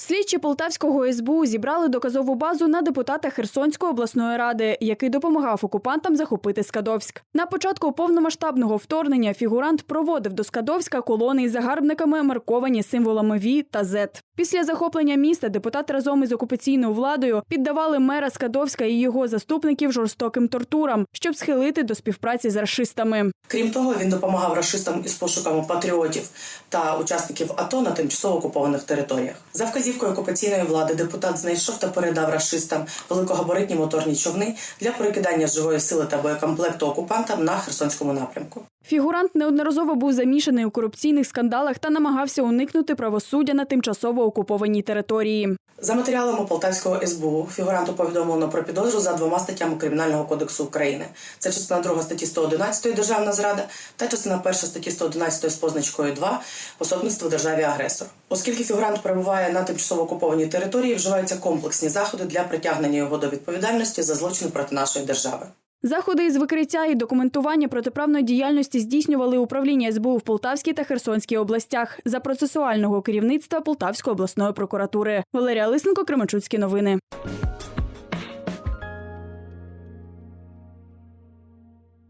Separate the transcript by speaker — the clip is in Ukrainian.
Speaker 1: Слідчі Полтавського СБУ зібрали доказову базу на депутата Херсонської обласної ради, який допомагав окупантам захопити Скадовськ. На початку повномасштабного вторгнення фігурант проводив до Скадовська колони із загарбниками, марковані символами ВІ та Z. Після захоплення міста депутат разом із окупаційною владою піддавали мера Скадовська і його заступників жорстоким тортурам, щоб схилити до співпраці з рашистами.
Speaker 2: Крім того, він допомагав рашистам із пошуками патріотів та учасників АТО на тимчасово окупованих територіях. За вказівкою окупаційної влади депутат знайшов та передав рашистам великогабаритні моторні човни для перекидання живої сили та боєкомплекту окупантам на Херсонському напрямку.
Speaker 1: Фігурант неодноразово був замішаний у корупційних скандалах та намагався уникнути правосуддя на тимчасово окупованій території.
Speaker 2: За матеріалами Полтавського СБУ фігуранту повідомлено про підозру за двома статтями Кримінального кодексу України. Це частина 2 статті 111 Державна зрада та частина 1 статті 111 з позначкою 2 пособництво державі агресор. Оскільки фігурант перебуває на тимчасово окупованій території, вживаються комплексні заходи для притягнення його до відповідальності за злочини проти нашої держави.
Speaker 1: Заходи із викриття і документування протиправної діяльності здійснювали управління СБУ в Полтавській та Херсонській областях за процесуального керівництва Полтавської обласної прокуратури. Валерія Лисенко, Кременчуцькі новини.